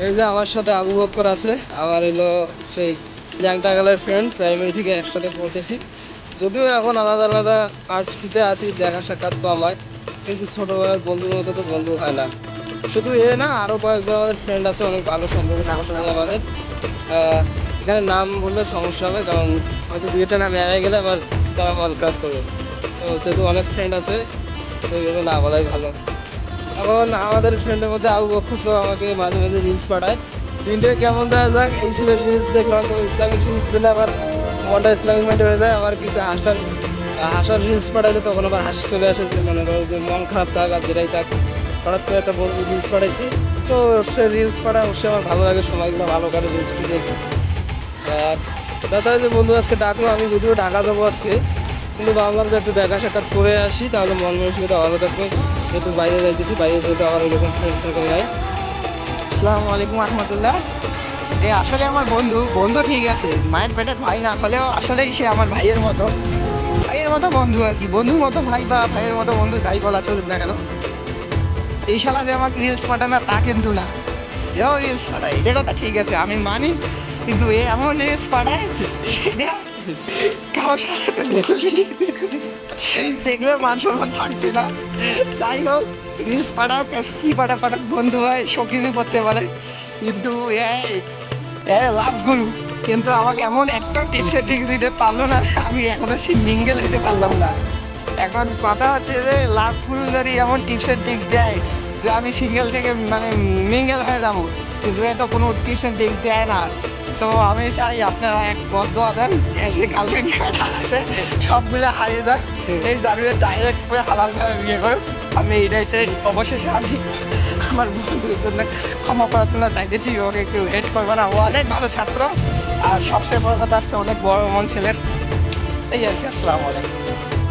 এই যে আমার সাথে আবু বক্কর আছে, আমার হলো সেই ল্যাংটা ল্যাংটাগালের ফ্রেন্ড প্রাইমারি থেকে একসাথে পড়তেছি। যদিও এখন আলাদা আলাদা ভার্সিটিতে আছি, দেখা সাক্ষাৎ কম হয়। কিন্তু ছোটোবেলার বন্ধুর মতো তো বন্ধু হয় না। শুধু এ না আরও কয়েকজন আমাদের ফ্রেন্ড আছে, অনেক ভালো সম্পর্ক থাকার সঙ্গে আমাদের। এখানে নাম বললে সমস্যা হবে, কারণ হয়তো দুই একটা নাম এড়িয়ে গেলে আবার তারা মন খারাপ করবে। তো যেহেতু অনেক ফ্রেন্ড আছে, তো এগুলো না বলাই ভালো। এখন আমাদের ফ্রেন্ডের মধ্যে আবু বকর তো আমাকে মাঝে মাঝে রিলস পাঠায়। দিনটা কেমন দেওয়া যাক, এই ছিল রিলস দেখলাম ইসলামিক রিলস দিলে আবার মনটা ইসলামিক মাইন্ডে হয়ে যায়, আবার কিছু হাসার হাসার রিলস পাঠাইলে তখন আবার হাসি চলে আসে যে মনে করো যে মন খারাপ থাক আর যেটাই থাক। হঠাৎ করে একটা বন্ধু রিলস পাঠাইছি, তো সে রিলস পাঠা অবশ্যই আমার ভালো লাগে, সময়গুলো ভালো কাটে রিলস দেখি। আর তাছাড়া যে বন্ধু আজকে ডাকলো, আমি যদিও ঢাকা যাব আজকে, কিন্তু ভাবলাম যে একটু দেখা সাক্ষাৎ করে আসি, তাহলে মন মানসিকতা ভালো থাকবে। যেহেতু বাইরে যাইতেছি, বাইরে যেহেতু আবার ওইরকম ফ্রেন্ড সার্কেল নাই আসসালামু আলাইকুম রহমতুল্লাহ এ, আসলে আমার বন্ধু বন্ধু ঠিক আছে, মায়ের পেটের ভাই না, হলেও আসলেই সে আমার ভাইয়ের মতো। ভাইয়ের মতো বন্ধু আর কি, বন্ধুর মতো ভাই বা ভাইয়ের মতো বন্ধু যাই বলা চলুক না কেন। এই শালা যে আমাকে রিলস পাঠায় না তা কিন্তু না। এও রিলস পাঠায়, এটা কথা ঠিক আছে, আমি মানি, কিন্তু এ এমন রিলস পাঠায় সেটা দেখলে মান সম্মান থাকবে না। যাই হোক রিলস পাঠাও কি পাঠা পাঠা বন্ধু হয় কিছু করতে পারে। কিন্তু, এই লাভ গুরু। কিন্তু আমাকে এমন একটা টিপসের দিক দিতে পারল না আমি এখনও সিঙ্গেল হতে পারলাম না। এখন কথা হচ্ছে যে, লাভ গুরু যদি এমন টিপসের টিপস দেয় যে আমি সিঙ্গেল থেকে মানে মিঙ্গেল হয়ে যাব, কিন্তু এত কোনো টিপস এন্ড টিপস দেয় না। সো আমি চাই আপনারা এক বদ্ধ আছেন যে গার্লফ্রেন্ড আছে, সবগুলো হারিয়ে যাক। এই জারুয়ে ডাইরেক্ট করে হালাল ভাবে বিয়ে করো আমি এইটাই চাই, অবশেষে আমি আমার বন্ধুর জন্য ক্ষমা প্রার্থনা চাইতেছি, ওকে একটু হেড করবে না। ও অনেক ভালো ছাত্র, আর সবচেয়ে বড় কথা হচ্ছে অনেক বড় মন ছেলের। এই আর কি, আসসালামু আলাইকুম।